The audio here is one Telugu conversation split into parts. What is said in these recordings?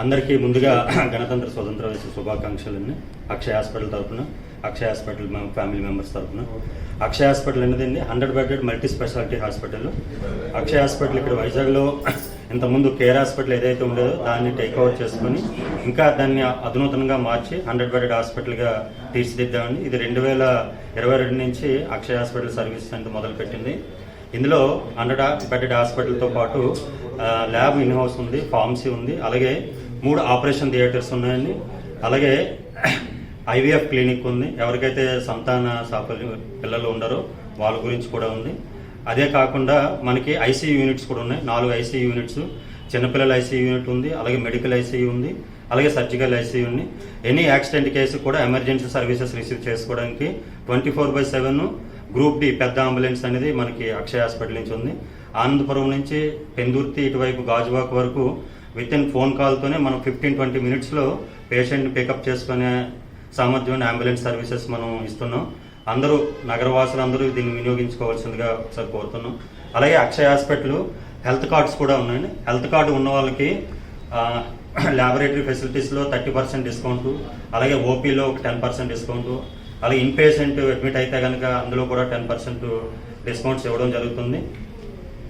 అందరికీ ముందుగా గణతంత్ర స్వతంత్ర శుభాకాంక్షలన్నీ అక్షయ హాస్పిటల్ తరపున అక్షయ హాస్పిటల్ ఫ్యామిలీ మెంబర్స్ తరపున. అక్షయ హాస్పిటల్ అనేది hundred bedded multi speciality hospital. Akshaya hospital ఇక్కడ వైజాగ్లో ఇంతకుముందు కేర్ హాస్పిటల్ ఏదైతే ఉండేదో దాన్ని టేక్ చేసుకుని ఇంకా దాన్ని అధునూతనంగా మార్చి హండ్రెడ్ బెడెడ్ హాస్పిటల్గా తీర్చిదిద్దామని ఇది రెండు వేల ఇరవై రెండు నుంచి అక్షయ హాస్పిటల్ సర్వీస్ అనేది మొదలుపెట్టింది. ఇందులో హండ్రెడ్ బెడెడ్ హాస్పిటల్తో పాటు ల్యాబ్ ఇన్ హౌస్ ఉంది ఫార్మసీ ఉంది అలాగే మూడు ఆపరేషన్ థియేటర్స్ ఉన్నాయండి. అలాగే ఐవీఎఫ్ క్లినిక్ ఉంది. ఎవరికైతే సంతాన సాఫల్యం పిల్లలు ఉండరో వాళ్ళ గురించి కూడా ఉంది. అదే కాకుండా మనకి ఐసీ యూనిట్స్ కూడా ఉన్నాయి. నాలుగు ఐసీ యూనిట్స్ చిన్నపిల్లల ఐసీ యూనిట్ ఉంది అలాగే మెడికల్ ఐసీ ఉంది అలాగే సర్జికల్ ఐసీ ఉంది. ఎనీ యాక్సిడెంట్ కేసు కూడా ఎమర్జెన్సీ సర్వీసెస్ రిసీవ్ చేసుకోవడానికి twenty four by seven group D పెద్ద అంబులెన్స్ అనేది మనకి అక్షయ హాస్పిటల్ నుంచి ఉంది. ఆనందపురం నుంచి పెందుర్తి ఇటువైపు గాజువాక్ వరకు విత్ ఇన్ ఫోన్ కాల్తోనే మనం ఫిఫ్టీన్ ట్వంటీ మినిట్స్లో పేషెంట్ని పికప్ చేసుకునే సామర్థ్యమైన అంబులెన్స్ సర్వీసెస్ మనం ఇస్తున్నాం. అందరూ నగరవాసులు అందరూ దీన్ని వినియోగించుకోవాల్సిందిగా ఒకసారి కోరుతున్నాం. అలాగే అక్షయ హాస్పిటల్ హెల్త్ కార్డ్స్ కూడా ఉన్నాయండి. హెల్త్ కార్డు ఉన్న వాళ్ళకి ల్యాబొరేటరీ ఫెసిలిటీస్లో థర్టీ పర్సెంట్ డిస్కౌంట్ అలాగే ఓపీలో ఒక టెన్ పర్సెంట్ డిస్కౌంట్ అలాగే ఇన్ పేషెంట్ అడ్మిట్ అయితే కనుక అందులో కూడా టెన్ పర్సెంట్ డిస్కౌంట్స్ ఇవ్వడం జరుగుతుంది.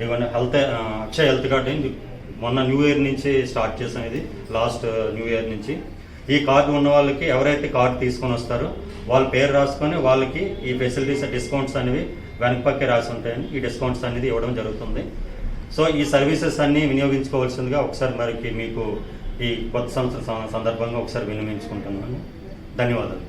ఇవన్నీ health uh, Akshaya health card మొన్న న్యూ ఇయర్ నుంచి స్టార్ట్ చేసాం ఇది లాస్ట్ న్యూ ఇయర్ నుంచి. ఈ కార్డు ఉన్న వాళ్ళకి ఎవరైతే కార్డు తీసుకొని వస్తారో వాళ్ళ పేరు రాసుకొని వాళ్ళకి ఈ ఫెసిలిటీస్ డిస్కౌంట్స్ అనేవి వెనకపక్కే రాసి ఉంటాయని ఈ డిస్కౌంట్స్ అనేది ఇవ్వడం జరుగుతుంది. సో ఈ సర్వీసెస్ అన్నీ వినియోగించుకోవాల్సిందిగా ఒకసారి మరికి మీకు ఈ కొత్త సంవత్సరం సందర్భంగా ఒకసారి వినియోగించుకుంటున్నాను. ధన్యవాదాలు.